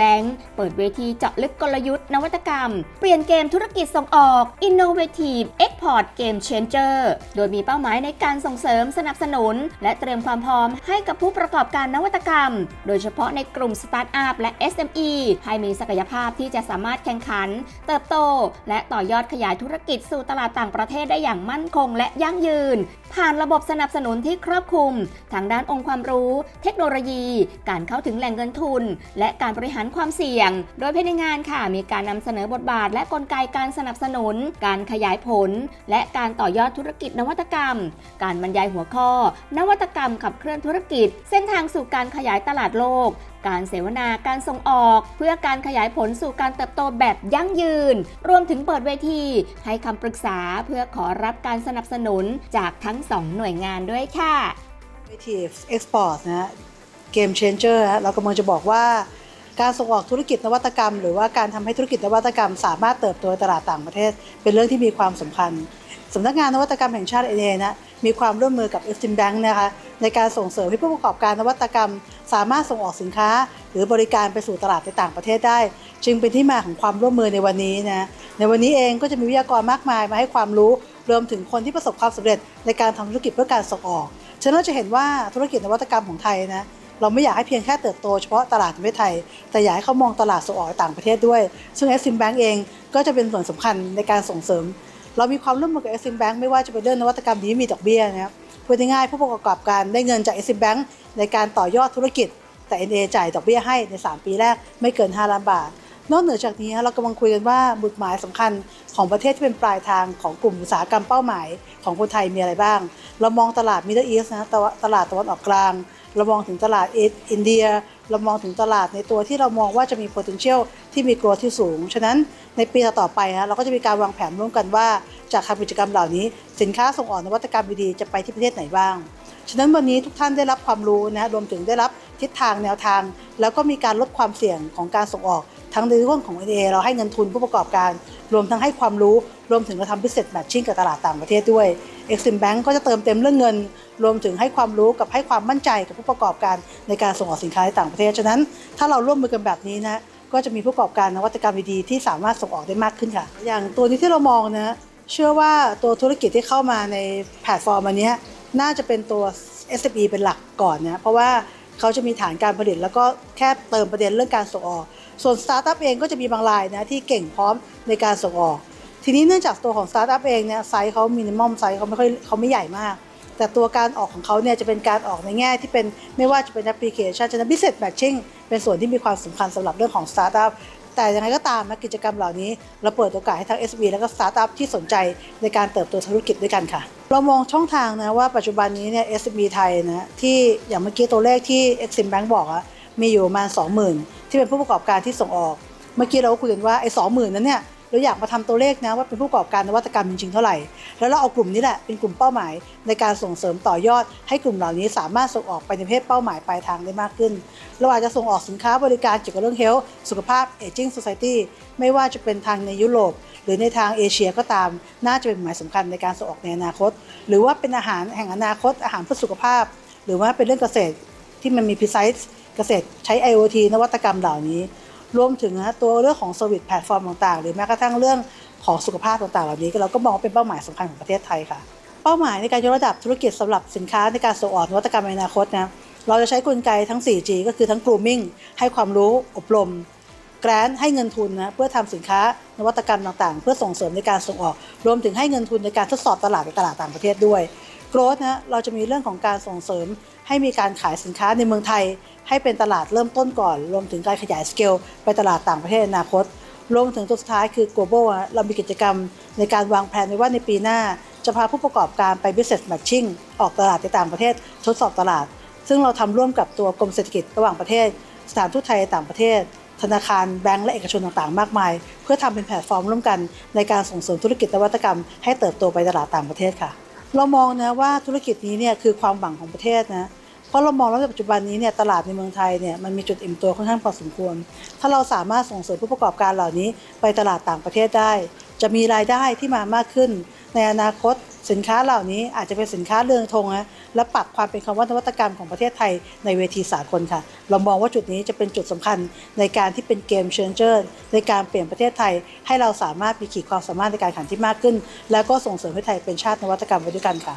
Bank เปิดเวทีเจาะลึกกลยุทธ์นวัตกรรม เปลี่ยนเกมธุรกิจส่งออก Innovative Export Game Changer โดยมีเป้าหมายในการส่งเสริมสนับสนุน และเตรียมความพร้อมให้กับผู้ประกอบการนวัตกรรม โดยเฉพาะในกลุ่มสตาร์ทอัพและ SME ให้มีศักยภาพที่จะสามารถแข่งขัน เติบโต และต่อยอดขยายธุรกิจสู่ตลาดต่างประเทศได้อย่างมั่นคงและยั่งยืน ผ่านระบบสนับสนุนที่ครอบคลุมทางด้านองค์ความรู้ เทคโนโลยี การเข้าถึงแหล่งเงินทุนและการบริหารความเสี่ยง โดยภายในงานค่ะ มีการนำเสนอบทบาท และกลไกการสนับสนุน การขยายผล และการต่อยอดธุรกิจนวัตกรรม การบรรยายหัวข้อ นวัตกรรมขับเคลื่อนธุรกิจ เส้นทางสู่การขยายตลาดโลกการเสวนาการส่งออก เพื่อการขยายผลสู่การเติบโตแบบยั่งยืน รวมถึงเปิดเวที ให้คำปรึกษาเพื่อขอรับการสนับสนุนจากทั้งสองหน่วยงานด้วยค่ะ Innovative Export นะ Game Changer นะเรากำลังจะบอกว่าการส่งออกธุรกิจนวัตกรรม หรือว่าการทำให้ธุรกิจนวัตกรรม สามารถเติบโตในตลาดต่างประเทศ เป็นเรื่องที่มีความสำคัญสำนักงานนวัตกรรมแห่งชาติเอเนะมีความร่วมมือกับ Exim Bank นะคะในการส่งเสริมให้ผู้ประกอบการนวัตกรรม สามารถส่งออกสินค้า หรือบริการไปสู่ตลาดในต่างประเทศได้ จึงเป็นที่มาของความร่วมมือในวันนี้นะในวันนี้เองก็จะมีวิทยากรมากมายมาให้ความรู้รวมถึงคนที่ประสบความสำเร็จในการทำธุรกิจเพื่อการส่งออกฉะนั้นจะเห็นว่าธุรกิจนวัตกรรมของไทยนะ เราไม่อยากให้เพียงแค่เติบโตเฉพาะตลาดในประเทศไทย แต่อยากให้เขามองตลาดส่งออกในต่างประเทศด้วย ซึ่ง Exim Bank เองก็จะเป็นส่วนสำคัญในการส่งเสริม เรามีความร่วมมือกับ Exim Bank ไม่ว่าจะเป็นเรื่องนวัตกรรมที่มีดอกเบี้ยนะครับพูดง่ายๆผู้ประกอบการได้เงินจาก Exim Bank ในการต่อยอดธุรกิจแต่ NA จ่ายดอกเบี้ยให้ใน 3 ปีแรกไม่เกิน 5 ล้านบาท นอกเหนือจากนี้เรากำลังคุยกันว่าบุตรหมายสำคัญของประเทศที่เป็นปลายทางของกลุ่มอุตสาหกรรมเป้าหมายของคนไทยมีอะไรบ้าง เรามองตลาด Middle East นะตตลาดตะวันออกกลาง เรามองถึงตลาดอินเดีย เรามองถึงตลาดในตัวที่เรามองว่าจะมี potential ที่มีกรวที่สูง ฉะนั้นในปีต่อๆไปฮะเราก็จะมีการวางแผนร่วมกันว่า จากกิจกรรมเหล่านี้ สินค้าส่งออกนวัตกรรมดีๆจะไปที่ประเทศไหนบ้างฉะนั้นวันนี้ทุกท่านได้รับความรู้นะรวมถึงได้รับทิศทางแนวทาง แล้วก็มีการลดความเสี่ยงของการส่งออก ทั้งในเรื่องของ NA เราให้เงินทุนผู้ประกอบการ รวมทั้งให้ความรู้ รวมถึงเราทำ business matching กับตลาดต่างประเทศด้วย Exim Bank ก็จะเติมเต็มเรื่องเงิน รวมถึงให้ความรู้กับให้ความมั่นใจกับผู้ประกอบการในการส่งออกสินค้าในต่างประเทศ ฉะนั้นถ้าเราร่วมมือกันแบบนี้นะก็จะมีผู้ประกอบการนวัตกรรมดีๆที่สามารถส่งออกได้มากขึ้นค่ะ อย่างตัวนี้ที่เรามองนะเชื่อว่าตัวธุรกิจที่เข้ามาในแพลตฟอร์มอันนี้น่าจะเป็นตัว SME เป็นหลักก่อนนะเพราะว่า เขาจะมีฐานการผลิต แล้วก็แค่เติมประเด็นเรื่องการส่งออก ส่วนสตาร์ทอัพเองก็จะมีบางรายนะที่เก่งพร้อมในการส่งออก ทีนี้เนื่องจากตัวของสตาร์ทอัพเองเนี่ยไซส์เขามินิมอมไซส์เขาไม่ค่อยเขาไม่ใหญ่มาก แต่ตัวการออกของเขาเนี่ยจะเป็นการออกในแง่ที่เป็นไม่ว่าจะเป็นแอปพลิเคชันฉะนั้น business matching เป็นส่วนที่มีความสำคัญสำหรับเรื่องของสตาร์ทอัพแต่ยังไงก็ตามนะกิจกรรมเหล่านี้ เราเปิดโอกาสให้ทั้ง SB แล้วก็สตาร์ทอัพที่สนใจในการเติบโตธุรกิจด้วยกันค่ะ เรามองช่องทางนะว่าปัจจุบันนี้เนี่ย SB ไทยนะที่อย่างเมื่อกี้ตัวเลขที่ Exim Bank บอกอะมีอยู่ประมาณ 20,000 ที่เป็นผู้ประกอบการที่ส่งออก เมื่อกี้เราก็คุยกันว่าไอ้สองหมื่นนั้นเนี่ย เราอยากมาทำตัวเลขนะว่าเป็นผู้ประกอบการนวัตกรรมจริงๆเท่าไหร่ แล้วเราเอากลุ่มนี้แหละเป็นกลุ่มเป้าหมาย ในการส่งเสริมต่อยอด ให้กลุ่มเหล่านี้สามารถส่งออกไปในประเภทเป้าหมายปลายทางได้มากขึ้น เราอาจจะส่งออกสินค้าบริการเกี่ยวกับเรื่อง health สุขภาพ aging society ไม่ว่าจะเป็นทางในยุโรปหรือในทางเอเชียก็ตาม น่าจะเป็นหมายสำคัญในการส่งออกในอนาคต หรือว่าเป็นอาหารแห่งอนาคต อาหารเพื่อสุขภาพ หรือว่าเป็นเรื่องเกษตรที่มันมี precise เกษตรใช้ IoT นวัตกรรมเหล่านี้ รวมถึงนะตัวเรื่องของ Service แพลตฟอร์มต่างๆ หรือแม้กระทั่งเรื่องของสุขภาพต่างๆ เหล่านี้เราก็มองว่าเป็นเป้าหมายสำคัญของประเทศไทยค่ะ เป้าหมายในการยกระดับธุรกิจสำหรับสินค้าในการส่งออกนวัตกรรมในอนาคตนะเราจะใช้กลไกทั้ง 4G ก็คือทั้ง grooming ให้ความรู้อบรมแกรนให้เงินทุนนะเพื่อทำสินค้านวัตกรรมต่างๆ เพื่อส่งเสริมในการส่งออก รวมถึงให้เงินทุนในการทดสอบตลาดในตลาดต่างประเทศด้วย โกรธนะเราจะมีเรื่องของการส่งเสริม ให้มีการขายสินค้าในเมืองไทย ให้เป็นตลาดเริ่มต้นก่อน รวมถึงการขยายสเกลไปตลาดต่างประเทศในอนาคตรวมถึงตัวสุดท้ายคือ global เรามีกิจกรรมในการวางแผนไว้ว่าในปีหน้า จะพาผู้ประกอบการไป business matching ออกตลาดในต่างประเทศทดสอบตลาด ซึ่งเราทำร่วมกับตัวกรมเศรษฐกิจระหว่างประเทศ สถานทูตไทยต่างประเทศ ธนาคารแบงก์และเอกชนต่างๆ มากมาย เพื่อทำเป็นแพลตฟอร์มร่วมกันในการส่งเสริมธุรกิจนวัตกรรม ให้เติบโตไปตลาดต่างประเทศค่ะ เรามองนะว่าธุรกิจนี้เนี่ยคือความหวังของประเทศนะเพราะเรามองแล้วในปัจจุบันนี้เนี่ยตลาดในเมืองไทยเนี่ยมันมีจุดอิ่มตัวค่อนข้างพอสมควร ถ้าเราสามารถส่งเสริมผู้ประกอบการเหล่านี้ไปตลาดต่างประเทศได้ จะมีรายได้ที่มามากขึ้น ในอนาคตสินค้าเหล่านี้อาจจะเป็นสินค้าเรืองธงนะ และปักความเป็นคำว่านวัตกรรมของประเทศไทยในเวทีสากลค่ะ เรามองว่าจุดนี้จะเป็นจุดสำคัญในการที่เป็นเกมเชนเจอร์ในการเปลี่ยนประเทศไทย ให้เราสามารถมีขีดความสามารถในการแข่งขันที่มากขึ้น แล้วก็ส่งเสริมให้ไทยเป็นชาตินวัตกรรมไปด้วยกันค่ะ